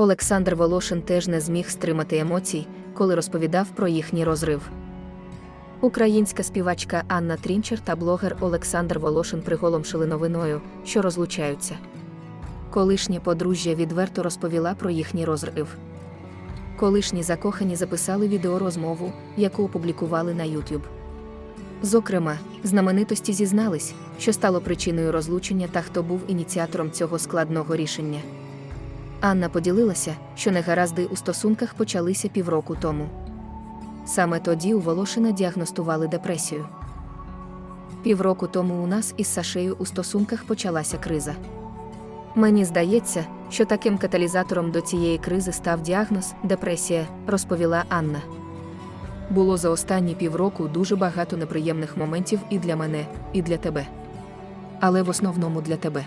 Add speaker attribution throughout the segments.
Speaker 1: Олександр Волошин теж не зміг стримати емоцій, коли розповідав про їхній розрив. Українська співачка Анна Трінчер та блогер Олександр Волошин приголомшили новиною, що розлучаються. Колишнє подружжя відверто розповіла про їхній розрив. Колишні закохані записали відеорозмову, яку опублікували на YouTube. Зокрема, знаменитості зізнались, що стало причиною розлучення та хто був ініціатором цього складного рішення. Анна поділилася, що негаразди у стосунках почалися півроку тому. Саме тоді у Волошина діагностували депресію. Півроку тому у нас із Сашею у стосунках почалася криза. Мені здається, що таким каталізатором до цієї кризи став діагноз депресія, розповіла Анна. Було за останні півроку дуже багато неприємних моментів і для мене, і для тебе. Але в основному для тебе.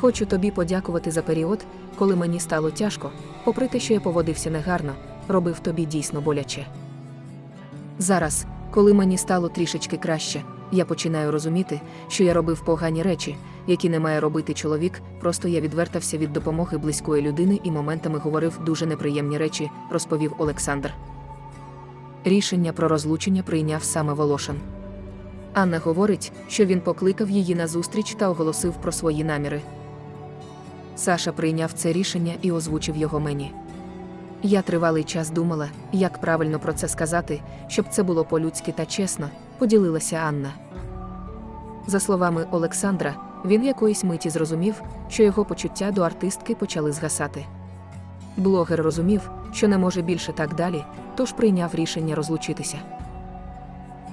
Speaker 1: Хочу тобі подякувати за період, коли мені стало тяжко, попри те, що я поводився негарно, робив тобі дійсно боляче. Зараз, коли мені стало трішечки краще, я починаю розуміти, що я робив погані речі, які не має робити чоловік, просто я відвертався від допомоги близької людини і моментами говорив дуже неприємні речі, розповів Олександр. Рішення про розлучення прийняв саме Волошин. Анна говорить, що він покликав її на зустріч та оголосив про свої наміри. Саша прийняв це рішення і озвучив його мені. Я тривалий час думала, як правильно про це сказати, щоб це було по-людськи та чесно, поділилася Анна. За словами Олександра, він якоїсь миті зрозумів, що його почуття до артистки почали згасати. Блогер розумів, що не може більше так далі, тож прийняв рішення розлучитися.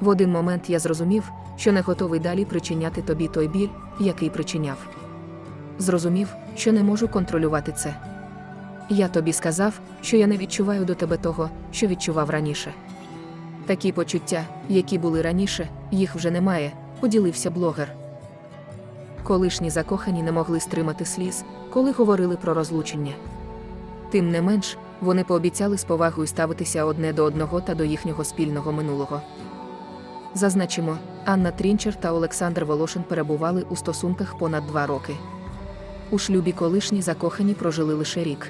Speaker 1: В один момент я зрозумів, що не готовий далі причиняти тобі той біль, який причиняв. Зрозумів, що не можу контролювати це. Я тобі сказав, що я не відчуваю до тебе того, що відчував раніше. Такі почуття, які були раніше, їх вже немає, поділився блогер. Колишні закохані не могли стримати сліз, коли говорили про розлучення. Тим не менш, вони пообіцяли з повагою ставитися одне до одного та до їхнього спільного минулого. Зазначимо, Анна Трінчер та Олександр Волошин перебували у стосунках понад два роки. У шлюбі колишні закохані прожили лише рік.